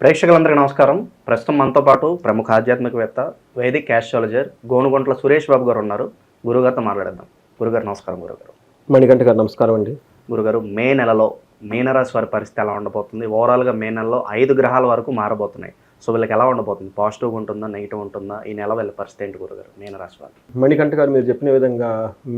ప్రేక్షకులందరికీ నమస్కారం. ప్రస్తుతం మనతో పాటు ప్రముఖ ఆధ్యాత్మికవేత్త వైదిక్ క్యాస్ట్రాలజర్ గోనుగొంట్ల సురేష్ బాబు గారు ఉన్నారు. గురుగారితో మాట్లాడదాం గురుగారు నమస్కారం గురుగారు మణికంఠ గారు నమస్కారం అండి. గురుగారు మే నెలలో మీనరాశి వారి పరిస్థితి ఎలా ఉండబోతుంది? ఓవరాల్గా మే నెలలో ఐదు గ్రహాల వరకు మారబోతున్నాయి. సో వీళ్ళకి ఎలా ఉండబోతుంది? పాజిటివ్ ఉంటుందా? నెగిటివ్ ఉంటుందా? ఈ నెల వీళ్ళ పరిస్థితి ఏంటి గురుగారు మీనరాశి వారు. మణికంఠ గారు మీరు చెప్పిన విధంగా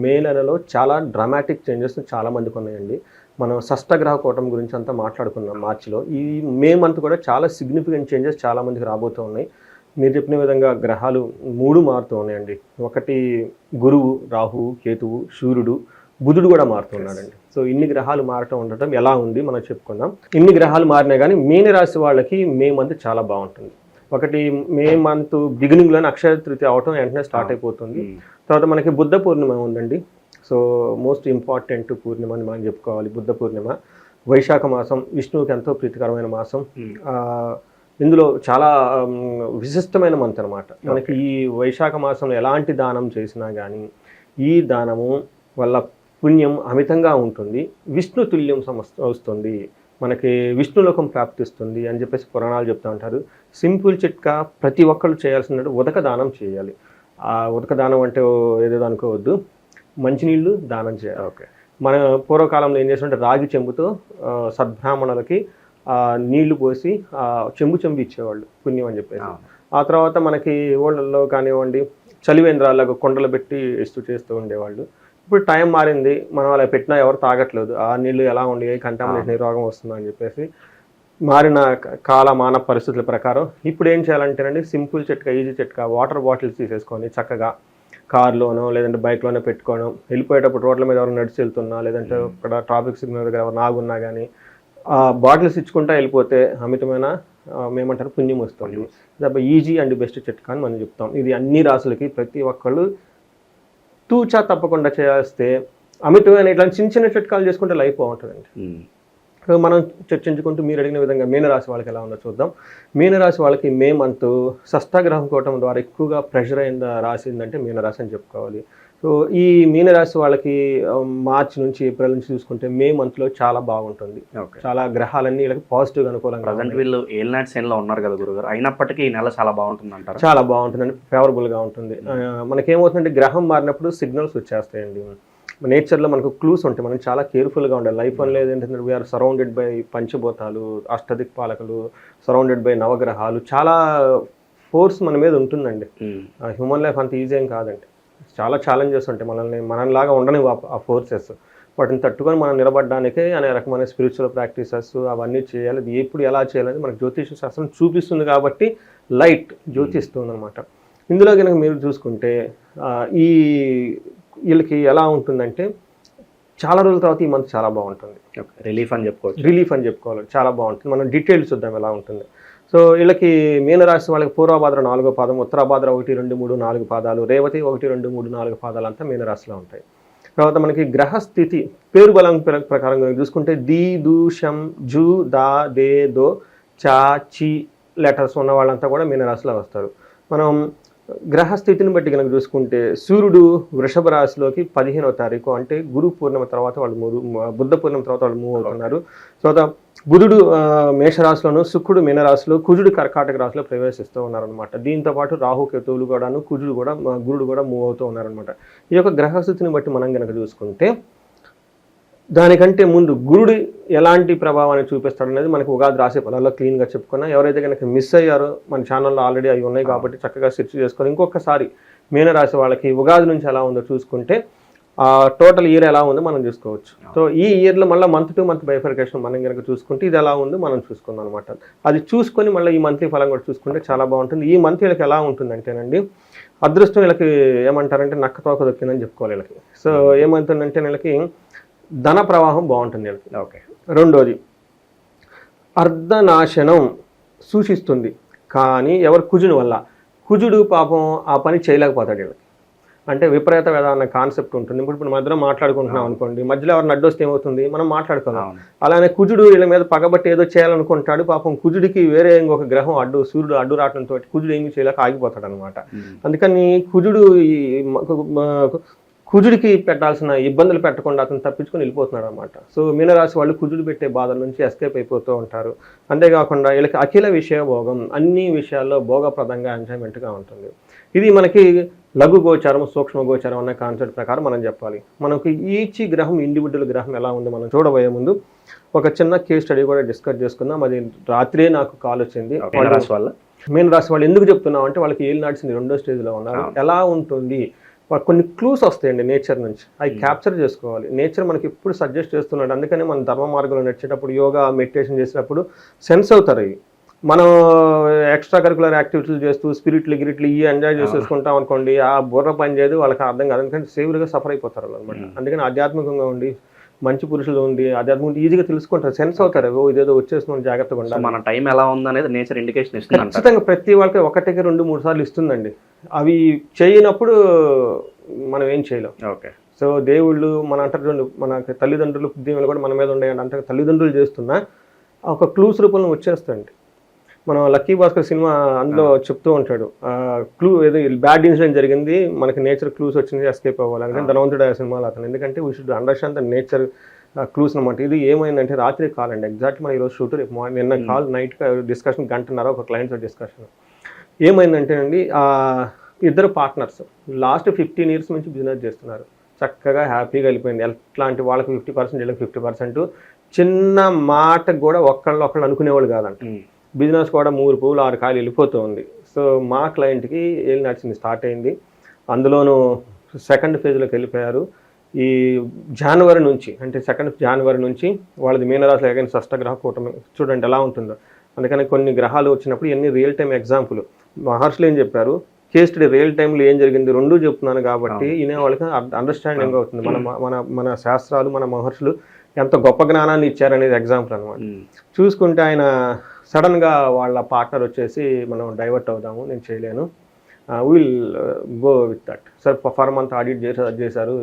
మే నెలలో చాలా డ్రామాటిక్ చేంజెస్ చాలా మందికి ఉన్నాయండి. మనం షష్టగ్రహ కూటమి గురించి అంతా మాట్లాడుకున్నాం మార్చిలో. ఈ మే మంత్ కూడా చాలా సిగ్నిఫికెంట్ చేంజెస్ చాలా మందికి రాబోతూ ఉన్నాయి. మీరు చెప్పిన విధంగా గ్రహాలు మూడు మారుతూ ఉన్నాయండి. ఒకటి గురువు రాహువు కేతువు సూర్యుడు బుధుడు కూడా మారుతున్నాడండి సో ఇన్ని గ్రహాలు మారటం ఉండటం ఎలా ఉంది మనం చెప్పుకుందాం. ఇన్ని గ్రహాలు మారినా కానీ మీన రాశి వాళ్ళకి మే మంత్ చాలా బాగుంటుంది. ఒకటి మే మంత్ బిగినింగ్లోనే అక్షయ తృతీయ అవటం వెంటనే స్టార్ట్ అయిపోతుంది. తర్వాత మనకి బుద్ధ పూర్ణిమ ఉందండి. సో మోస్ట్ ఇంపార్టెంట్ పూర్ణిమ అని మనం చెప్పుకోవాలి బుద్ధ పూర్ణిమ. వైశాఖ మాసం విష్ణువుకి ఎంతో ప్రీతికరమైన మాసం. ఆ, ఇందులో చాలా విశిష్టమైన మంత్ అనమాట మనకి ఈ వైశాఖ మాసంలో ఎలాంటి దానం చేసినా కానీ ఈ దానము వల్ల పుణ్యం అమితంగా ఉంటుంది. విష్ణు తుల్యం సమస్త వస్తుంది. మనకి విష్ణులోకం ప్రాప్తిస్తుంది అని చెప్పేసి పురాణాలు చెప్తూ ఉంటారు. సింపుల్ చిట్కా ప్రతి ఒక్కళ్ళు చేయాల్సినట్టు ఉదక దానం చేయాలి. ఆ ఉదక దానం అంటే ఓ ఏదేదో అనుకోవద్దు. మంచినీళ్ళు దానం చేయాలి. ఓకే. మన పూర్వకాలంలో ఏం చేస్తుంటే రాగి చెంబుతో సద్బ్రాహ్మణులకి నీళ్ళు పోసి చెంబు చెంబు ఇచ్చేవాళ్ళు పుణ్యం అని చెప్పేసి. ఆ తర్వాత మనకి ఊళ్ళల్లో కానివ్వండి చలివేంద్రాలకు కొండలు పెట్టి ఇస్తూ చేస్తూ ఉండేవాళ్ళు. ఇప్పుడు టైం మారింది మనం అలా పెట్టినా ఎవరు తాగట్లేదు. ఆ నీళ్ళు ఎలా ఉండి కంటామినేషన్ రోగం వస్తుందో అని చెప్పేసి మారిన క- కాలమాన పరిస్థితుల ప్రకారం ఇప్పుడు ఏం చేయాలంటేనండి సింపుల్ చిట్కా ఈజీ చిట్కా వాటర్ బాటిల్స్ తీసేసుకొని చక్కగా కార్లోనో లేదంటే బైక్లోనో పెట్టుకోవడం. వెళ్ళిపోయేటప్పుడు రోడ్ల మీద ఎవరు నడిచి వెళ్తున్నా లేదంటే ఇక్కడ ట్రాఫిక్ సిగ్నల్ దగ్గర ఎవరు నాగున్నా కానీ ఆ బాటిల్స్ ఇచ్చుకుంటా వెళ్ళిపోతే అమితమైన మేమంటారు పుణ్యం వస్తుంది ఇది ఈజీ అండ్ బెస్ట్ చిట్కా అని మనం చెప్తాం. ఇది అన్ని రాసులకి ప్రతి ఒక్కళ్ళు తూచా తప్పకుండా చేస్తే అమితమైన ఇట్లాంటి చిన్న చిన్న చిట్కాలు చేసుకుంటే లైఫ్ బాగుంటుందండి. మనం చర్చించుకుంటూ మీరు అడిగిన విధంగా మీనరాశి వాళ్ళకి ఎలా ఉందో చూద్దాం. మీనరాశి వాళ్ళకి మే మంత్ షష్టాగ్రహం కూటం ద్వారా ఎక్కువగా ప్రెషర్ అయిన రాశి ఏంటంటే మీనరాశి అని చెప్పుకోవాలి. సో ఈ మీనరాశి వాళ్ళకి మార్చి నుంచి ఏప్రిల్ నుంచి చూసుకుంటే మే మంత్లో చాలా బాగుంటుంది. చాలా గ్రహాలన్నీ వీళ్ళకి పాజిటివ్గా అనుకూలంగా ప్రజెంట్ వీళ్ళు ఏలినాటి సైన్లో ఉన్నారు కదా గురుగారు. అయినప్పటికీ ఈ నెల చాలా బాగుంటుంది అంటారు చాలా బాగుంటుందండి. ఫేవరబుల్గా ఉంటుంది. ఆ, మనకేమవుతుందంటే గ్రహం మారినప్పుడు సిగ్నల్స్ వచ్చేస్తాయండి. నేచర్లో మనకు క్లూస్ ఉంటాయి. మనం చాలా కేర్ఫుల్గా ఉండాలి. లైఫ్ అని లేదంటే వీఆర్ సరౌండెడ్ బై పంచభూతాలు అష్టదిక్పాలకులు సరౌండెడ్ బై నవగ్రహాలు. చాలా ఫోర్స్ మన మీద ఉంటుందండి. హ్యూమన్ లైఫ్ అంత ఈజీ ఏం కాదండి. చాలా ఛాలెంజెస్ ఉంటాయి. మనల్ని మనలాగా ఉండని ఆ ఫోర్సెస్ వాటిని తట్టుకొని మనం నిలబడడానికి అనే రకమైన స్పిరిచువల్ ప్రాక్టీసెస్ అవన్నీ చేయాలి. అది ఎప్పుడు ఎలా చేయాలని మనకు జ్యోతిష శాస్త్రం చూపిస్తుంది కాబట్టి లైట్ జ్యోతిస్తుంది అనమాట ఇందులో కనుక మీరు చూసుకుంటే ఈ వీళ్ళకి ఎలా ఉంటుందంటే చాలా రోజుల తర్వాత ఈ మంత్ చాలా బాగుంటుంది. రిలీఫ్ అని చెప్పుకోవచ్చు. రిలీఫ్ అని చెప్పుకోవాలి. చాలా బాగుంటుంది. మనం డీటెయిల్స్ చూద్దాం ఎలా ఉంటుంది. సో వీళ్ళకి మీనరాశి వాళ్ళకి పూర్వభాద్ర నాలుగో పాదం ఉత్తరాభాద్ర ఒకటి రెండు మూడు నాలుగు పాదాలు రేవతి ఒకటి రెండు మూడు నాలుగు పాదాలు అంతా మీనరాశిలో ఉంటాయి. తర్వాత మనకి గ్రహ స్థితి పేరు బలం ప్ర- ప్రకారం చూసుకుంటే ది దు షం జు దా దే దో చా చి లెటర్స్ ఉన్న వాళ్ళంతా కూడా మీనరాశిలో వస్తారు. మనం గ్రహస్థితిని బట్టి కనుక చూసుకుంటే సూర్యుడు వృషభ రాశిలోకి పదిహేనవ తారీఖు అంటే గురు పూర్ణిమ తర్వాత వాళ్ళు మూడు బుద్ధ పూర్ణిమ తర్వాత వాళ్ళు మూవ్ అవుతున్నారు. తర్వాత బుధుడు మేషరాశిలోను శుక్రుడు మీనరాశిలో కుజుడు కర్కాటక రాశిలో ప్రవేశిస్తూ ఉన్నారనమాట దీంతో పాటు రాహు కేతువులు కూడాను కుజుడు కూడా గురుడు కూడా మూవ్ అవుతూ ఉన్నారనమాట ఈ యొక్క గ్రహస్థితిని బట్టి మనం కనుక చూసుకుంటే దానికంటే ముందు గురుడు ఎలాంటి ప్రభావాన్ని చూపిస్తాడు అనేది మనకు ఉగాది రాసే ఫలాల్లో క్లీన్గా చెప్పుకున్నా ఎవరైతే కనుక మిస్ అయ్యారో మన ఛానల్లో ఆల్రెడీ అవి ఉన్నాయి కాబట్టి చక్కగా సెర్చ్ చేసుకొని ఇంకొకసారి మీనరాశి వాళ్ళకి ఉగాది నుంచి ఎలా ఉందో చూసుకుంటే ఆ టోటల్ ఇయర్ ఎలా ఉందో మనం చూసుకోవచ్చు. సో ఈ ఇయర్లో మళ్ళీ మంత్ టు మంత్ బైఫర్కేషన్ మనం కనుక చూసుకుంటే ఇది ఎలా ఉందో మనం చూసుకుందాం అనమాట అది చూసుకొని మళ్ళీ ఈ మంత్లీ ఫలం కూడా చూసుకుంటే చాలా బాగుంటుంది. ఈ మంత్ వీళ్ళకి ఎలా ఉంటుందంటేనండి అదృష్టం వీళ్ళకి ఏమంటారంటే నక్క తోక దొక్కిందని చెప్పుకోవాలి వీళ్ళకి. సో ఏమవుతుందంటే వీళ్ళకి ధన ప్రవాహం బాగుంటుంది ఓకే. రెండోది అర్ధనాశనం సూచిస్తుంది. కానీ ఎవరు? కుజుని వల్ల. కుజుడు పాపం ఆ పని చేయలేకపోతాడు వీళ్ళకి అంటే విపరీత వేద అన్న కాన్సెప్ట్ ఉంటుంది. ఇప్పుడు ఇప్పుడు మధ్యలో మాట్లాడుకుంటున్నాం అనుకోండి మధ్యలో ఎవరు అడ్డొస్తే ఏమవుతుంది? మనం మాట్లాడుకుందాం. అలానే కుజుడు వీళ్ళ మీద పగబట్టి ఏదో చేయాలనుకుంటాడు. పాపం కుజుడికి వేరే ఇంకొక గ్రహం అడ్డు సూర్యుడు అడ్డు రావడంతో కుజుడు ఏమీ చేయలేక ఆగిపోతాడు అనమాట. అందుకని కుజుడు కుజుడికి పెట్టాల్సిన ఇబ్బందులు పెట్టకుండా అతను తప్పించుకొని వెళ్ళిపోతున్నాడు అనమాట సో మీనరాశి వాళ్ళు కుజుడు పెట్టే బాధల నుంచి ఎస్కేప్ అయిపోతూ ఉంటారు. అంతేకాకుండా వీళ్ళకి అఖిల విషయ భోగం అన్ని విషయాల్లో భోగప్రదంగా ఎంజాయ్మెంట్గా ఉంటుంది. ఇది మనకి లఘు గోచారం సూక్ష్మ గోచారం అనే కాన్సెప్ట్ ప్రకారం మనం చెప్పాలి. మనకి ఈచ్ గ్రహం ఇండివిజువల్ గ్రహం ఎలా ఉందో మనం చూడబోయే ముందు ఒక చిన్న కేస్ స్టడీ కూడా డిస్కస్ చేసుకుందాం. అది రాత్రే నాకు కాల్ వచ్చింది. మీనరాశి వల్ల మీన రాశి వాళ్ళు ఎందుకు చెప్తున్నాం అంటే వాళ్ళకి ఏళ్ళు నాటిసింది రెండో స్టేజ్లో ఉన్నారు. ఎలా ఉంటుంది? కొన్ని క్లూస్ వస్తాయండి నేచర్ నుంచి. అవి క్యాప్చర్ చేసుకోవాలి. నేచర్ మనకి ఎప్పుడు సజెస్ట్ చేస్తున్నాడు. అందుకని మనం ధర్మ మార్గంలో నడిచేటప్పుడు యోగా మెడిటేషన్ చేసేటప్పుడు సెన్స్ అవుతారు అవి మనం ఎక్స్ట్రా కరికులర్ యాక్టివిటీలు చేస్తూ స్పిరిట్లు గిరిట్లు ఇవి ఎంజాయ్ చేసేసుకుంటాం అనుకోండి ఆ బుర్ర పని చేయదు వాళ్ళకి అర్థం కాదు. ఎందుకంటే సేవులుగా సఫర్ అయిపోతారు అనమాట. అందుకని ఆధ్యాత్మికంగా ఉండి మంచి పురుషులు ఉండి ఆధ్యాత్మికంగా ఈజీగా తెలుసుకుంటారు. సెన్స్ అవుతారు. ఓ ఇదేదో వచ్చేస్తున్నాం జాగ్రత్తగా ఉండాలి. మన టైం ఎలా ఉందనేది నేచర్ ఇండికేషన్ ఇస్తుంది ఖచ్చితంగా ప్రతి వాళ్ళకి ఒకటికి రెండు మూడు సార్లు ఇస్తుందండి. అవి చేయనప్పుడు మనం ఏం చేయలేం. ఓకే. సో దేవుళ్ళు మన అంటారు చూడండి మన తల్లిదండ్రులు దీవెనలు కూడా మన మీద ఉండేయండి. అంటే తల్లిదండ్రులు చేస్తున్నా ఒక క్లూస్ రూపంలో వచ్చేస్తుంది మనం లక్కీ భాస్కర్ సినిమా అందులో చెప్తూ ఉంటాడు. క్లూ ఏదో బ్యాడ్ ఇన్సిడెంట్ జరిగింది మనకి నేచర్ క్లూస్ వచ్చింది ఎస్కేప్ అవ్వాలి అంటే ధనవంతుడు ఆ సినిమాలో అతను. ఎందుకంటే we should understand the nature clues అనమాట ఇది ఏమైందంటే రాత్రి కాల్ అండి ఎగ్జాక్ట్ మన ఈరోజు షూట్ రేపు మార్నింగ్ నిన్న కాల్ నైట్ డిస్కషన్ గంటన్నర ఒక క్లయింట్తో డిస్కషన్ ఏమైందంటే అండి ఇద్దరు పార్ట్నర్స్ లాస్ట్ ఫిఫ్టీన్ ఇయర్స్ నుంచి బిజినెస్ చేస్తున్నారు. చక్కగా హ్యాపీగా వెళ్ళిపోయింది. ఎట్లాంటి వాళ్ళకి ఫిఫ్టీ పర్సెంట్ వీళ్ళకి ఫిఫ్టీ పర్సెంట్ చిన్న మాటకు కూడా ఒక్కళ్ళు ఒకళ్ళు అనుకునేవాళ్ళు కాదంట. బిజినెస్ కూడా మూడు పువ్వులు ఆరు కాయలు వెళ్ళిపోతూ ఉంది సో మా క్లయింట్కి ఏళ్ళు నడిచింది స్టార్ట్ అయింది. అందులోనూ సెకండ్ ఫేజ్లోకి వెళ్ళిపోయారు. ఈ జనవరి నుంచి అంటే సెకండ్ జనవరి నుంచి వాళ్ళది మీనరాశి అగైన్ షష్టగ్రహ కూటమి చూడండి ఎలా ఉంటుందో. అందుకని కొన్ని గ్రహాలు వచ్చినప్పుడు ఇవన్నీ రియల్ టైం ఎగ్జాంపుల్ మహర్షులు ఏం చెప్పారు? కేస్ స్టడీ రియల్ టైంలో ఏం జరిగింది? రెండు చెప్తున్నాను కాబట్టి వినే వాళ్ళకి అండర్స్టాండింగ్ అవుతుంది. మన మన మన శాస్త్రాలు మన మహర్షులు ఎంత గొప్ప జ్ఞానాన్ని ఇచ్చారనేది ఎగ్జాంపుల్ అనమాట చూసుకుంటే ఆయన సడన్గా వాళ్ళ పార్ట్నర్ వచ్చేసి మనం డైవర్ట్ అవుదాము నేను చేయలేను. Will go with that sir for month audit చేసి అది చేశారు.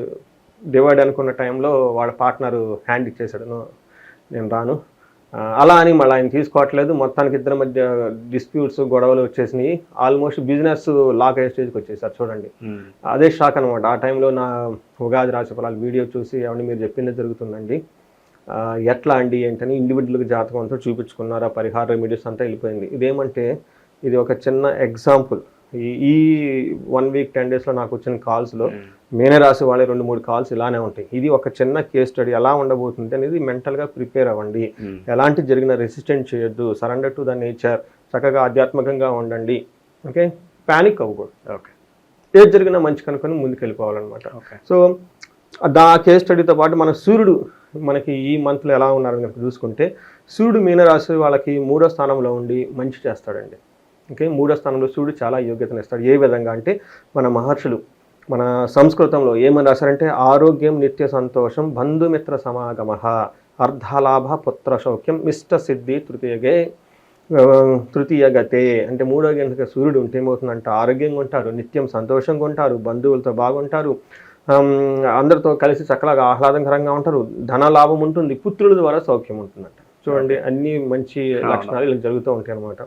డివైడ్ అనుకున్న టైంలో వాళ్ళ పార్ట్నర్ హ్యాండ్ ఇచ్చేసాడు "No, నేను రాను. అలా అని మళ్ళీ ఆయన తీసుకోవట్లేదు. మొత్తానికి ఇద్దరి మధ్య డిస్ప్యూట్స్ గొడవలు వచ్చేసినాయి. ఆల్మోస్ట్ బిజినెస్ లాక్ అయ్యే స్టేజ్కి వచ్చేసారు. చూడండి. అదే షాక్ అనమాట ఆ టైంలో నా ఉగాది రాశి ఫలాలు వీడియో చూసి ఏమండి మీరు చెప్పిందే జరుగుతుందండి. ఎట్లా అండి ఏంటని ఇండివిజువల్గా జాతకం అంతా చూపించుకున్నారు? ఆ పరిహార రెమెడీస్ అంతా వెళ్ళిపోయింది. ఇదేమంటే ఇది ఒక చిన్న ఎగ్జాంపుల్ ఈ ఈ వన్ వీక్ టెన్ డేస్లో నాకు వచ్చిన కాల్స్లో మేనే రాసి వాళ్ళే రెండు మూడు కాల్స్ ఇలానే ఉంటాయి. ఇది ఒక చిన్న కేస్ స్టడీ ఎలా ఉండబోతుంది అనేది మెంటల్గా ప్రిపేర్ అవ్వండి. ఎలాంటి జరిగిన రెసిస్టెంట్ చేయొద్దు. సరెండర్ టు ద నేచర్ చక్కగా ఆధ్యాత్మికంగా ఉండండి. ఓకే ప్యానిక్ అవ్వకూడదు. ఓకే ఏది జరిగినా మంచి కనుక్కొని ముందుకు వెళ్ళిపోవాలన్నమాట సో దా కేస్ స్టడీతో పాటు మన సూర్యుడు మనకి ఈ మంత్లో ఎలా ఉన్నారని కనుక చూసుకుంటే సూర్యుడు మీనరాశి వాళ్ళకి మూడో స్థానంలో ఉండి మంచి చేస్తాడండి. ఓకే మూడో స్థానంలో సూర్యుడు చాలా యోగ్యతను ఇస్తాడు. ఏ విధంగా అంటే మన మహర్షులు మన సంస్కృతంలో ఏమని రాశారంటే ఆరోగ్యం నిత్య సంతోషం బంధుమిత్ర సమాగమ అర్ధలాభ పుత్ర సౌఖ్యం ఇష్ట సిద్ధి తృతీయగే తృతీయ గతే అంటే మూడో గంటకి సూర్యుడు ఉంటే ఏమవుతుందంటే ఆరోగ్యంగా ఉంటారు నిత్యం సంతోషంగా ఉంటారు బంధువులతో బాగుంటారు అందరితో కలిసి చక్కగా ఆహ్లాదకరంగా ఉంటారు ధన లాభం ఉంటుంది పుత్రుల ద్వారా సౌఖ్యం ఉంటుందంట. చూడండి అన్ని మంచి లక్షణాలు ఇలా జరుగుతూ ఉంటాయి అనమాట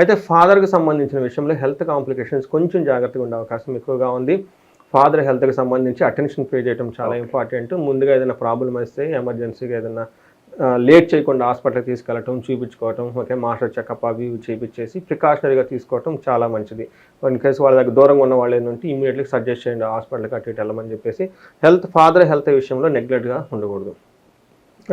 అయితే ఫాదర్కి సంబంధించిన విషయంలో హెల్త్ కాంప్లికేషన్స్ కొంచెం జాగ్రత్తగా ఉండే అవకాశం ఎక్కువగా ఉంది. ఫాదర్ హెల్త్కి సంబంధించి అటెన్షన్ పే చేయడం చాలా ఇంపార్టెంట్. ముందుగా ఏదైనా ప్రాబ్లం వస్తే ఎమర్జెన్సీగా ఏదైనా లేట్ చేయకుండా హాస్పిటల్కి తీసుకెళ్ళటం చూపించుకోవటం ఓకే మాస్టర్ చెకప్ అవి ఇవి చేపించేసి ప్రికాషనరీగా తీసుకోవటం చాలా మంచిది. ఇన్ కేసు వాళ్ళ దగ్గర దూరంగా ఉన్న వాళ్ళు ఏంటంటే ఇమీడియట్లీ సజెస్ట్ చేయండి హాస్పిటల్కి అటు ఇటు వెళ్ళమని చెప్పేసి. హెల్త్ ఫాదర్ హెల్త్ విషయంలో నెగ్లెక్ట్గా ఉండకూడదు.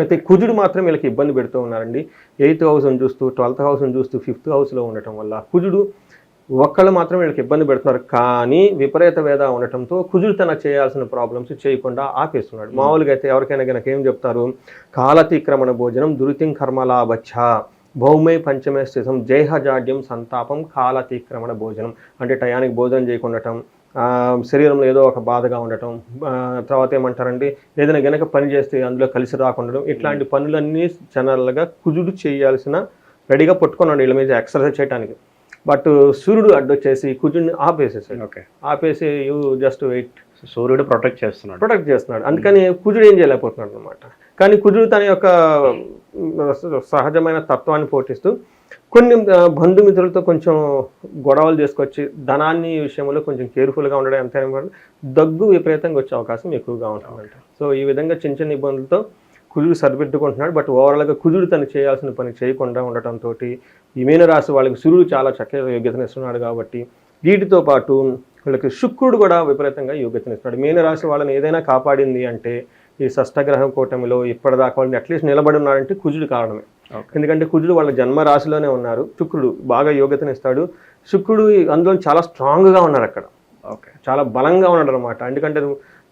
అయితే కుజుడు మాత్రం వీళ్ళకి ఇబ్బంది పెడుతూ ఉన్నారండి. ఎయిత్ హౌస్ని చూస్తూ ట్వెల్త్ హౌస్ని చూస్తూ ఫిఫ్త్ హౌస్లో ఉండటం వల్ల కుజుడు ఒక్కళ్ళు మాత్రం వీళ్ళకి ఇబ్బంది పెడుతున్నారు. కానీ విపరీత వేద ఉండటంతో కుజుడు తన చేయాల్సిన ప్రాబ్లమ్స్ చేయకుండా ఆపేస్తున్నాడు. మామూలుగా అయితే ఎవరికైనా కనుక ఏం చెప్తారు? కాలతిక్రమణ భోజనం దురితిం కర్మలాభచ్చ భౌమే పంచమే స్థితం జైహజాడ్యం సంతాపం కాలతిక్రమణ భోజనం. అంటే టయానికి భోజనం చేయకుండటం శరీరంలో ఏదో ఒక బాధగా ఉండటం తర్వాత ఏమంటారండి ఏదైనా గనక పని చేస్తే అందులో కలిసి రాకుండడం ఇట్లాంటి పనులన్నీ జనరల్గా కుజుడు చేయాల్సిన రెడీగా పట్టుకున్నాడు వీళ్ళ మీద ఎక్సర్సైజ్ చేయడానికి బట్ సూర్యుడు అడ్డొచ్చేసి కుజుడిని ఆపేసేసాడు. ఓకే. ఆపేసి యూ జస్ట్ వెయిట్. సూర్యుడు ప్రొటెక్ట్ చేస్తున్నాడు. ప్రొటెక్ట్ చేస్తున్నాడు. అందుకని కుజుడు ఏం చేయలేకపోతున్నాడు అనమాట కానీ కుజుడు తన యొక్క సహజమైన తత్వాన్ని పోటిస్తూ కొన్ని బంధుమిత్రులతో కొంచెం గొడవలు చేసుకొచ్చి ధనాన్ని విషయంలో కొంచెం కేర్ఫుల్గా ఉండడం ఎంత. దగ్గు విపరీతంగా వచ్చే అవకాశం ఎక్కువగా ఉంటుందంట. సో ఈ విధంగా చిన్న చిన్న ఇబ్బందులతో కుజుడు సరిపెట్టుకుంటున్నాడు. బట్ ఓవరాల్గా కుజుడు తను చేయాల్సిన పని చేయకుండా ఉండటంతో ఈ మీన రాశి వాళ్ళకి సూర్యుడు చాలా చక్కగా యోగ్యతనిస్తున్నాడు కాబట్టి వీటితో పాటు వీళ్ళకి శుక్రుడు కూడా విపరీతంగా యోగ్యతనిస్తున్నాడు. మీన రాశి వాళ్ళని ఏదైనా కాపాడింది అంటే ఈ షష్టగ్రహం కూటమిలో ఇప్పటిదాకా వాళ్ళని అట్లీస్ట్ నిలబడి ఉన్నాడంటే కుజుడు కారణమే. ఎందుకంటే కుజుడు వాళ్ళ జన్మ రాశిలోనే ఉన్నారు. శుక్రుడు బాగా యోగ్యతనిస్తాడు. శుక్రుడు అందులో చాలా స్ట్రాంగ్గా ఉన్నారు అక్కడ. ఓకే చాలా బలంగా ఉన్నాడు అనమాట ఎందుకంటే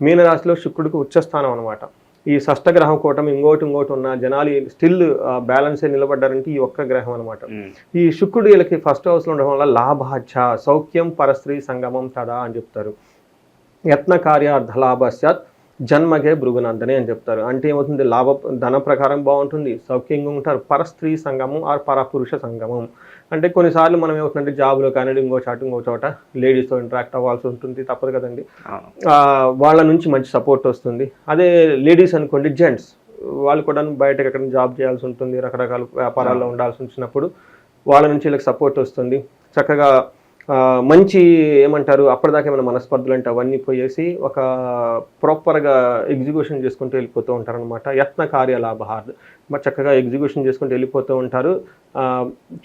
మీనరాశిలో శుక్రుడికి ఉచ్చస్థానం అనమాట ఈ షష్టగ్రహం కూటమి ఇంకోటి ఇంకోటి ఉన్న జనాలు స్టిల్ బ్యాలెన్స్ నిలబడ్డారంటే ఈ ఒక్క గ్రహం అనమాట ఉమ్. ఈ శుక్రుడు వీళ్ళకి ఫస్ట్ హౌస్లో ఉండడం వల్ల లాభాచ సౌఖ్యం పరస్త్రీ సంగమం తదా అని చెప్తారు. యత్న కార్యార్థ లాభస్యాత్ జన్మగే భృగునందని అని చెప్తారు. అంటే ఏమవుతుంది? లాభ ధన ప్రకారం బాగుంటుంది సౌఖ్యంగా ఉంటారు. పరస్త్రీ సంగమం ఆర్ పరపురుష సంగమం. అంటే కొన్నిసార్లు మనం ఏమవుతుందంటే జాబ్లో కానీ ఇంకో చోట ఇంకో చోట లేడీస్తో ఇంటరాక్ట్ అవ్వాల్సి ఉంటుంది. తప్పదు కదండి. వాళ్ళ నుంచి మంచి సపోర్ట్ వస్తుంది. అదే లేడీస్ అనుకోండి జెంట్స్ వాళ్ళు కూడా బయటకు ఎక్కడ జాబ్ చేయాల్సి ఉంటుంది. రకరకాల వ్యాపారాల్లో ఉండాల్సి వచ్చినప్పుడు వాళ్ళ నుంచి వీళ్ళకి సపోర్ట్ వస్తుంది. చక్కగా మంచి ఏమంటారు అప్పటిదాకా ఏమైనా మనస్పర్ధలు అంటే అవన్నీ పోయేసి ఒక ప్రాపర్గా ఎగ్జిక్యూషన్ చేసుకుంటూ వెళ్ళిపోతూ ఉంటారు అనమాట యత్న కార్యలాభార్ చక్కగా ఎగ్జిక్యూషన్ చేసుకుంటూ వెళ్ళిపోతూ ఉంటారు.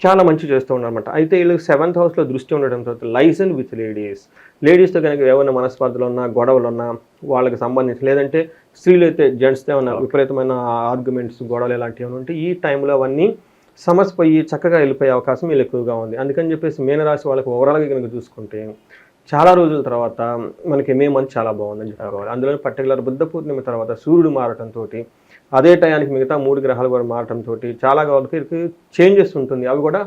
చాలా మంచి చేస్తూ ఉన్నారనమాట అయితే వీళ్ళకి సెవెంత్ హౌస్లో దృష్టి ఉండడంతో లైసెన్ విత్ లేడీస్ లేడీస్తో కనుక ఏమైనా మనస్పర్ధలు ఉన్నా గొడవలు ఉన్నా వాళ్ళకి సంబంధించి లేదంటే స్త్రీలు అయితే జెంట్స్తో ఏమైనా విపరీతమైన ఆర్గ్యుమెంట్స్ గొడవలు ఇలాంటివి ఏమైనా ఉంటే ఈ టైంలో అవన్నీ సమస్య పోయి చక్కగా వెళ్ళిపోయే అవకాశం వీళ్ళు ఎక్కువగా ఉంది. అందుకని చెప్పేసి మీనరాశి వాళ్ళకి ఓవరాల్గా కనుక చూసుకుంటే చాలా రోజుల తర్వాత మనకి మే మంత్ చాలా బాగుందని చెప్పుకోవాలి అందులో పర్టికులర్ బుద్ధ పూర్ణిమ తర్వాత సూర్యుడు మారటంతో అదే టయానికి మిగతా మూడు గ్రహాలు కూడా మారటంతో చాలా వాళ్ళకి చేంజెస్ ఉంటుంది. అవి కూడా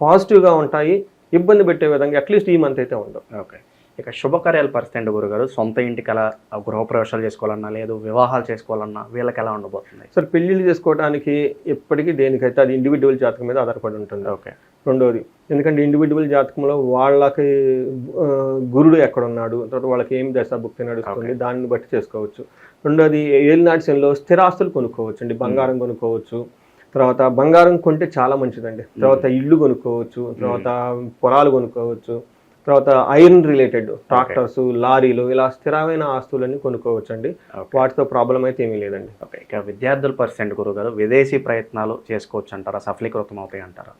పాజిటివ్గా ఉంటాయి. ఇబ్బంది పెట్టే విధంగా అట్లీస్ట్ ఈ మంత్ అయితే ఉండవు. ఓకే ఇక శుభకార్యాల పరిస్థితి గురుగారు? సొంత ఇంటికి ఎలా గృహప్రవేశాలు చేసుకోవాలన్నా లేదు వివాహాలు చేసుకోవాలన్నా వీళ్ళకి ఎలా ఉండబోతుంది సార్ పెళ్ళిళ్ళు చేసుకోవడానికి ఎప్పటికీ దేనికైతే అది ఇండివిజువల్ జాతకం మీద ఆధారపడి ఉంటుంది. ఓకే. రెండోది ఎందుకంటే ఇండివిజువల్ జాతకంలో వాళ్ళకి గురుడు ఎక్కడ ఉన్నాడు తర్వాత వాళ్ళకి ఏం దశ భుక్తి నడుస్తుంది దాన్ని బట్టి చేసుకోవచ్చు. రెండోది ఏలినాటి శనిలో స్థిరాస్తులు కొనుక్కోవచ్చు అండి బంగారం కొనుక్కోవచ్చు. తర్వాత బంగారం కొంటే చాలా మంచిదండి. తర్వాత ఇల్లు కొనుక్కోవచ్చు తర్వాత పొలాలు కొనుక్కోవచ్చు. తర్వాత ఐరన్ రిలేటెడ్ ట్రాక్టర్స్ లారీలు ఇలా స్థిరమైన ఆస్తులన్నీ కొనుక్కోవచ్చు అండి వాటితో ప్రాబ్లం అయితే ఏమీ లేదండి. ఓకే. ఇక విద్యార్థుల పరిస్థితి గురుగారు విదేశీ ప్రయత్నాలు చేసుకోవచ్చు అంటారా? సఫలీకృతం అవుతాయి అంటారా?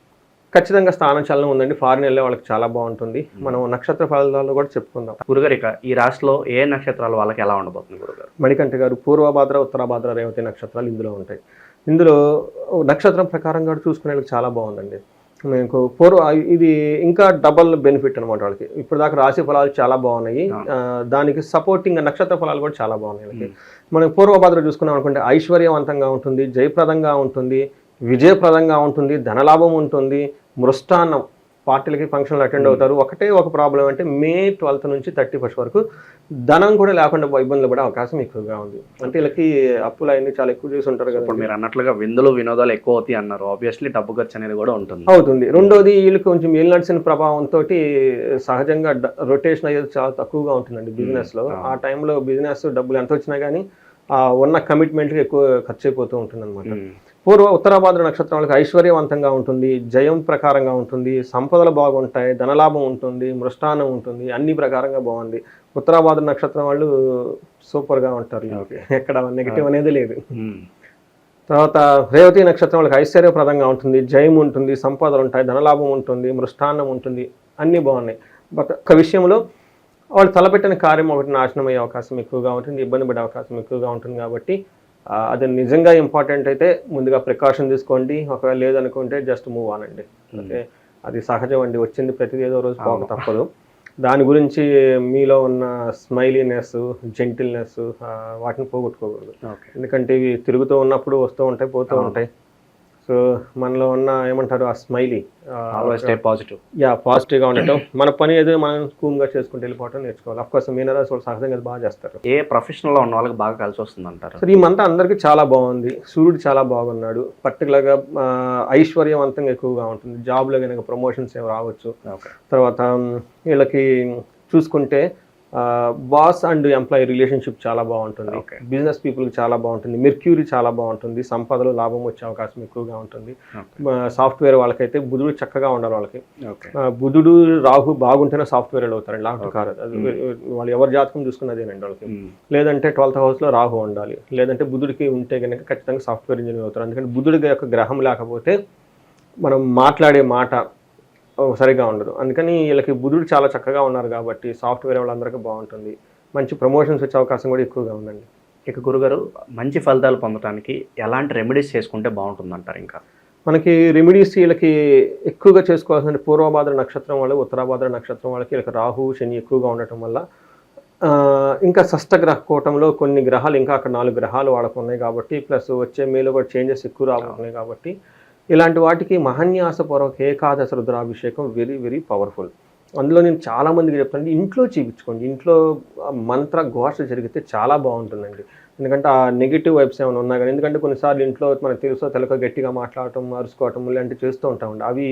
ఖచ్చితంగా స్థానం చలనం ఉందండి. ఫారిన్ వెళ్ళే వాళ్ళకి చాలా బాగుంటుంది. మనం నక్షత్ర ఫలితాల్లో కూడా చెప్పుకుందాం. గురుగారు ఇక ఈ రాశిలో ఏ నక్షత్రాల వాళ్ళకి ఎలా ఉండబోతుంది గురుగారు మణికంఠ గారు పూర్వభాద్ర ఉత్తరాభాద్ర రేవతి నక్షత్రాలు ఇందులో ఉంటాయి. ఇందులో నక్షత్రం ప్రకారం కూడా చూసుకునే వాళ్ళకి చాలా బాగుందండి. మీకు పూర్వ ఇది ఇంకా డబల్ బెనిఫిట్ అనమాట వాళ్ళకి. ఇప్పుడు దాకా రాశి ఫలాలు చాలా బాగున్నాయి. దానికి సపోర్టింగ్ నక్షత్ర ఫలాలు కూడా చాలా బాగున్నాయి వాళ్ళకి. మనం పూర్వభాద్ర చూసుకున్నాం అనుకుంటే ఐశ్వర్యవంతంగా ఉంటుంది జయప్రదంగా ఉంటుంది విజయప్రదంగా ఉంటుంది ధనలాభం ఉంటుంది మృష్టాన్నం పార్టీలకి ఫంక్షన్లు అటెండ్ అవుతారు. ఒకటే ఒక ప్రాబ్లం అంటే మే ట్వెల్త్ నుంచి థర్టీ ఫస్ట్ వరకు ధనం కూడా లేకుండా ఇబ్బందులు పడే అవకాశం ఎక్కువగా ఉంది. అంటే వీళ్ళకి అప్పులు అవన్నీ చాలా ఎక్కువ చేసి ఉంటారు కదా ఇప్పుడు మీరు అన్నట్లుగా విందులు వినోదాలు ఎక్కువ అవుతాయి అన్నారు. ఆబ్వియస్లీ డబ్బు ఖర్చు అనేది కూడా ఉంటుంది. అవుతుంది. రెండోది వీళ్ళకి కొంచెం ఏళ్ళు నడిచిన ప్రభావంతో సహజంగా రొటేషన్ అయ్యేది చాలా తక్కువగా ఉంటుందండి బిజినెస్లో. ఆ. టైంలో బిజినెస్ డబ్బులు ఎంత వచ్చినా కానీ ఆ ఉన్న కమిట్మెంట్కి ఎక్కువ ఖర్చు అయిపోతూ ఉంటుంది అనమాట. పూర్వ ఉత్తరాభాద్ర నక్షత్రం వాళ్ళకి ఐశ్వర్యవంతంగా ఉంటుంది జయం ప్రకారంగా ఉంటుంది సంపదలు బాగుంటాయి ధనలాభం ఉంటుంది మృష్టానం ఉంటుంది అన్ని ప్రకారంగా బాగుంది. ఉత్తరాభాద్ర నక్షత్రం వాళ్ళు సూపర్గా ఉంటారు. ఎక్కడ నెగిటివ్ అనేది లేదు. తర్వాత రేవతి నక్షత్రం వాళ్ళకి ఐశ్వర్యప్రదంగా ఉంటుంది జయం ఉంటుంది సంపదలు ఉంటాయి ధనలాభం ఉంటుంది మృష్టాన్నం ఉంటుంది అన్నీ బాగున్నాయి. బట్ ఒక విషయంలో వాళ్ళు తలపెట్టిన కార్యం ఒకటి నాశనం అయ్యే అవకాశం ఎక్కువగా ఉంటుంది ఇబ్బంది పడే అవకాశం ఎక్కువగా ఉంటుంది కాబట్టి అది నిజంగా ఇంపార్టెంట్ అయితే ముందుగా ప్రికాషన్ తీసుకోండి. ఒకవేళ లేదనుకుంటే జస్ట్ మూవ్ ఆనండి ఓకే? అది సహజం అండి. వచ్చింది ప్రతిదీ ఏదో రోజు పోక తప్పదు. దాని గురించి మీలో ఉన్న స్మైలీనెస్ జెంటిల్నెస్ వాటిని పోగొట్టుకోకూడదు. ఎందుకంటే ఇవి తిరుగుతూ ఉన్నప్పుడు వస్తూ ఉంటాయి పోతూ ఉంటాయి. సో మనలో ఉన్న ఏమంటారు ఆ స్మైలీ పాజిటివ్ యా పాజిటివ్గా ఉండటం. మన పని ఏదో మనం కూమ్గా చేసుకుంటూ వెళ్ళిపోవటం నేర్చుకోవాలి. అఫ్ కోర్స్ మీనరాశి వాళ్ళు సహజంగా బాగా చేస్తారు. ఏ ప్రొఫెషనల్లో ఉన్న వాళ్ళకి బాగా కలిసి వస్తుంది అంటారు సో ఈ మంత్ అందరికీ చాలా బాగుంది. సూర్యుడు చాలా బాగున్నాడు. పర్టికులర్గా ఐశ్వర్యవంతంగా ఎక్కువగా ఉంటుంది. జాబ్లో కనుక ప్రమోషన్స్ ఏమి రావచ్చు. తర్వాత వీళ్ళకి చూసుకుంటే బాస్ అండ్ ఎంప్లాయీ రిలేషన్షిప్ చాలా బాగుంటుంది. బిజినెస్ పీపుల్కి చాలా బాగుంటుంది. మెర్క్యూరీ చాలా బాగుంటుంది. సంపదలో లాభం వచ్చే అవకాశం ఎక్కువగా ఉంటుంది. సాఫ్ట్వేర్ వాళ్ళకైతే బుధుడు చక్కగా ఉండాలి వాళ్ళకి. బుధుడు రాహు బాగుంటేనే సాఫ్ట్వేర్ అవుతారండి లాంటి కారు. అది వాళ్ళు ఎవరి జాతకం చూసుకున్నదేనండి వాళ్ళకి. లేదంటే ట్వెల్త్ హౌస్లో రాహు ఉండాలి. లేదంటే బుధుడికి ఉంటే కనుక ఖచ్చితంగా సాఫ్ట్వేర్ ఇంజనీర్ అవుతారు. ఎందుకంటే బుధుడి యొక్క గ్రహం లేకపోతే మనం మాట్లాడే మాట ఓ, సరిగా ఉండదు. అందుకని వీళ్ళకి బుధుడు చాలా చక్కగా ఉన్నారు కాబట్టి సాఫ్ట్వేర్ వాళ్ళందరికీ బాగుంటుంది. మంచి ప్రమోషన్స్ వచ్చే అవకాశం కూడా ఎక్కువగా ఉందండి. ఇక గురుగారు మంచి ఫలితాలు పొందడానికి ఎలాంటి రెమెడీస్ చేసుకుంటే బాగుంటుంది అంటారు ఇంకా? మనకి రెమెడీస్ వీళ్ళకి ఎక్కువగా చేసుకోవాల్సిన పూర్వభాద్ర నక్షత్రం వాళ్ళు ఉత్తరాభాద్ర నక్షత్రం వాళ్ళకి వీళ్ళకి రాహు శని ఎక్కువగా ఉండటం వల్ల ఇంకా షష్టగ్రహ కూటంలో కొన్ని గ్రహాలు ఇంకా అక్కడ నాలుగు గ్రహాలు వాళ్ళకు ఉన్నాయి కాబట్టి ప్లస్ వచ్చే మేలో కూడా చేంజెస్ ఎక్కువ రాబోతున్నాయి కాబట్టి ఇలాంటి వాటికి మహన్యాసపూర్వక ఏకాదశ రుద్రాభిషేకం వెరీ వెరీ పవర్ఫుల్. అందులో నేను చాలా మందికి చెప్తాను ఇంట్లో చేయించుకోండి ఇంట్లో మంత్ర ఘోష జరిగితే చాలా బాగుంటుందండి. ఎందుకంటే ఆ నెగిటివ్ వైబ్స్ ఏమైనా ఉన్నా కానీ ఎందుకంటే కొన్నిసార్లు ఇంట్లో మనకు తెలుసో తెలక గట్టిగా మాట్లాడటం అరుచుకోవటం ఇలాంటివి చేస్తూ ఉంటామండి అవి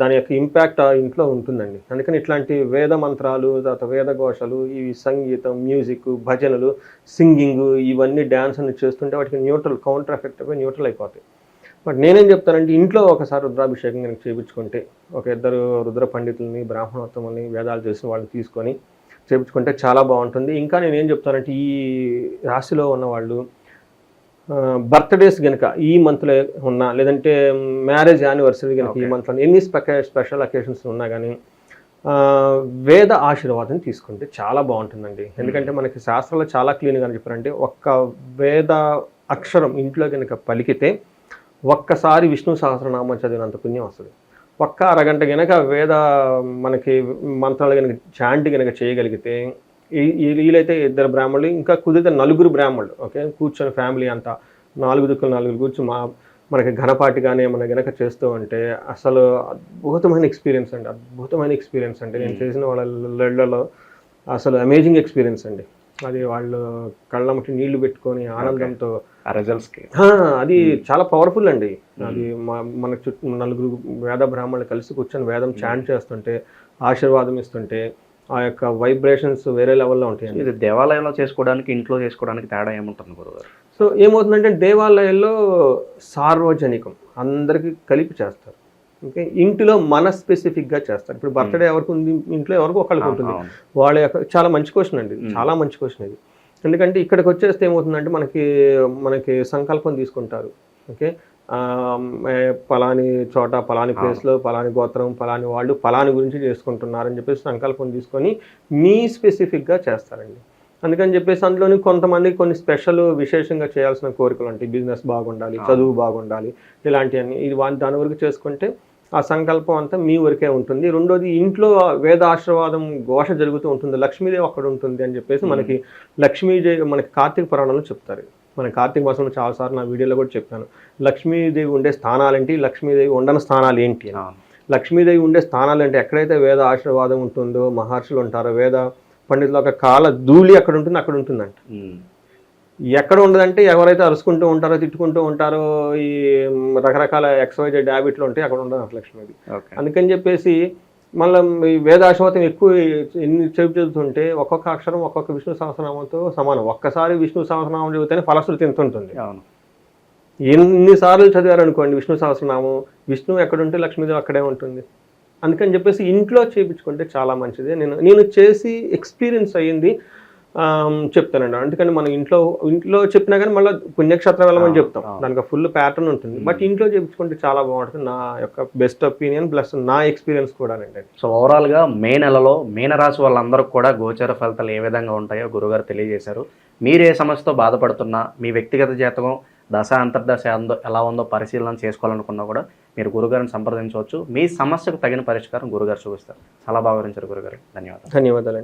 దాని యొక్క ఇంపాక్ట్ ఇంట్లో ఉంటుందండి. అందుకని ఇట్లాంటి వేద మంత్రాలు తర్వాత వేద ఘోషలు ఇవి సంగీతం మ్యూజిక్ భజనలు సింగింగ్ ఇవన్నీ డ్యాన్స్ అని చేస్తుంటే వాటికి న్యూట్రల్ కౌంటర్ ఎఫెక్ట్ న్యూట్రల్ అయిపోతాయి. బట్ నేనేం చెప్తానంటే ఇంట్లో ఒకసారి రుద్రాభిషేకం కనుక చేయించుకుంటే ఒక ఇద్దరు రుద్ర పండితుల్ని బ్రాహ్మణోత్తముల్ని వేదాలు చేసిన వాళ్ళని తీసుకొని చేయించుకుంటే చాలా బాగుంటుంది. ఇంకా నేనేం చెప్తానంటే ఈ రాశిలో ఉన్న వాళ్ళు బర్త్డేస్ కనుక ఈ మంత్లో ఉన్నా లేదంటే మ్యారేజ్ యానివర్సరీ కనుక ఈ. మంత్లో ఎన్ని స్పెక స్పెషల్ అకేషన్స్ ఉన్నా కానీ వేద ఆశీర్వాదం తీసుకుంటే చాలా బాగుంటుందండి. ఎందుకంటే మనకి శాస్త్రాలు చాలా క్లీన్గా చెప్పారంటే ఒక్క వేద అక్షరం ఇంట్లో కనుక పలికితే ఒక్కసారి విష్ణు సహస్రనామం చదివినంత పుణ్యం వస్తుంది. ఒక్క అరగంట గనక వేద మనకి మంత్రాలు కనుక చాంటి కనుక చేయగలిగితే ఈ- వీలైతే ఇద్దరు బ్రాహ్మణులు ఇంకా కుదిరితే నలుగురు బ్రాహ్మణులు ఓకే? కూర్చొని ఫ్యామిలీ అంతా నాలుగు దిక్కులు నలుగురు కూర్చొని మా మనకి ఘనపాటి కానీ ఏమైనా గనక చేస్తూ ఉంటే అసలు అద్భుతమైన ఎక్స్పీరియన్స్ అండి. అద్భుతమైన ఎక్స్పీరియన్స్ అండి. నేను చేసిన వాళ్ళ అసలు అమేజింగ్ ఎక్స్పీరియన్స్ అండి. అది వాళ్ళు కళ్ళమ్మటి నీళ్ళు పెట్టుకొని ఆనందంతో ఆ రిజల్ట్స్కి అది చాలా పవర్ఫుల్ అండి. అది మన చుట్టూ నలుగురు వేద బ్రాహ్మణులు కలిసి కూర్చొని వేదం చాంట్ చేస్తుంటే ఆశీర్వాదం ఇస్తుంటే ఆ యొక్క వైబ్రేషన్స్ వేరే లెవెల్లో ఉంటాయండి. ఇది దేవాలయంలో చేసుకోవడానికి ఇంట్లో చేసుకోవడానికి తేడా ఏముంటుంది గురుగారు? సో ఏమవుతుందంటే దేవాలయాల్లో సార్వజనికం అందరికీ కలిపి చేస్తారు. ఓకే? ఇంటిలో మన స్పెసిఫిక్గా చేస్తారు. ఇప్పుడు బర్త్డే ఎవరికి ఉంది? ఇంట్లో ఎవరికి ఒకళ్ళకి ఉంటుంది. వాళ్ళ యొక్క చాలా మంచి క్వశ్చన్ అండి. చాలా మంచి క్వశ్చన్ ఇది. ఎందుకంటే ఇక్కడికి వచ్చేస్తే ఏమవుతుందంటే మనకి మనకి సంకల్పం తీసుకుంటారు. ఓకే? పలాని చోట పలాని ప్లేస్లో పలాని గోత్రం పలాని వాళ్ళు పలాని గురించి చేసుకుంటున్నారని చెప్పేసి సంకల్పం తీసుకొని మీ స్పెసిఫిక్గా చేస్తారండి. అందుకని చెప్పేసి అందులోని కొంతమంది కొన్ని స్పెషల్ విశేషంగా చేయాల్సిన కోరికలు ఉంటాయి. బిజినెస్ బాగుండాలి చదువు బాగుండాలి ఇలాంటివన్నీ. ఇది దాని వరకు చేసుకుంటే ఆ సంకల్పం అంతా మీ వరకే ఉంటుంది. రెండోది ఇంట్లో వేద ఆశీర్వాదం ఘోష జరుగుతూ ఉంటుంది. లక్ష్మీదేవి అక్కడ ఉంటుంది అని చెప్పేసి మనకి లక్ష్మీదేవి మనకి కార్తీక పురాణంలో చెప్తారు. మన కార్తీక మాసంలో చాలాసార్లు నా వీడియోలో కూడా చెప్పాను. లక్ష్మీదేవి ఉండే స్థానాలు ఏంటి లక్ష్మీదేవి ఉండని స్థానాలు ఏంటి. లక్ష్మీదేవి ఉండే స్థానాలు అంటే ఎక్కడైతే వేద ఆశీర్వాదం ఉంటుందో మహర్షులు ఉంటారో వేద పండితుల యొక్క కాల ధూళి అక్కడ ఉంటుంది అక్కడ ఉంటుందంట. ఎక్కడ ఉండదంటే ఎవరైతే అరుచుకుంటూ ఉంటారో తిట్టుకుంటూ ఉంటారో ఈ రకరకాల ఎక్స్వైజెడ్ హ్యాబిట్లు ఉంటాయి అక్కడ ఉండదు లక్ష్మీదేవి. ఓకే. అందుకని చెప్పేసి మళ్ళీ ఈ వేదాశ్వతం ఎక్కువ ఎన్ని చదువుతుంటే ఒక్కొక్క అక్షరం ఒక్కొక్క విష్ణు సహస్రనామంతో సమానం. ఒక్కసారి విష్ణు సహస్రనామం చదివితేనే ఫలశ్రుతి ఎంత ఉంటుంది అవును ఎన్నిసార్లు చదివారనుకోండి విష్ణు సహస్రనామం విష్ణు ఎక్కడుంటే లక్ష్మీదేవి అక్కడే ఉంటుంది. అందుకని చెప్పేసి ఇంట్లో చేయించుకుంటే చాలా మంచిది. నేను నేను చేసి ఎక్స్పీరియన్స్ అయ్యింది చెప్తానండి. అందుకని మనం ఇంట్లో ఇంట్లో చెప్పినా కానీ మళ్ళీ పుణ్యక్షేత్రం వెళ్ళమని చెప్తాం. దానికి ఫుల్ ప్యాటర్న్ ఉంటుంది. బట్ ఇంట్లో చేయించుకుంటే చాలా బాగుంటుంది. నా యొక్క బెస్ట్ ఒపీనియన్ ప్లస్ నా ఎక్స్పీరియన్స్ కూడా అండి సో ఓవరాల్గా మే నెలలో మీనరాశి వాళ్ళందరూ కూడా గోచర ఫలితాలు ఏ విధంగా ఉంటాయో గురుగారు తెలియజేశారు. మీరు ఏ సమస్యతో బాధపడుతున్నా మీ వ్యక్తిగత జాతకం దశ అంతర్దశ ఎందో ఎలా ఉందో పరిశీలన చేసుకోవాలనుకున్నా కూడా మీరు గురుగారిని సంప్రదించవచ్చు. మీ సమస్యకు తగిన పరిష్కారం గురుగారు చూపిస్తారు. చాలా బాగా వివరించారు గురుగారు. ధన్యవాదాలు. ధన్యవాదాలండి.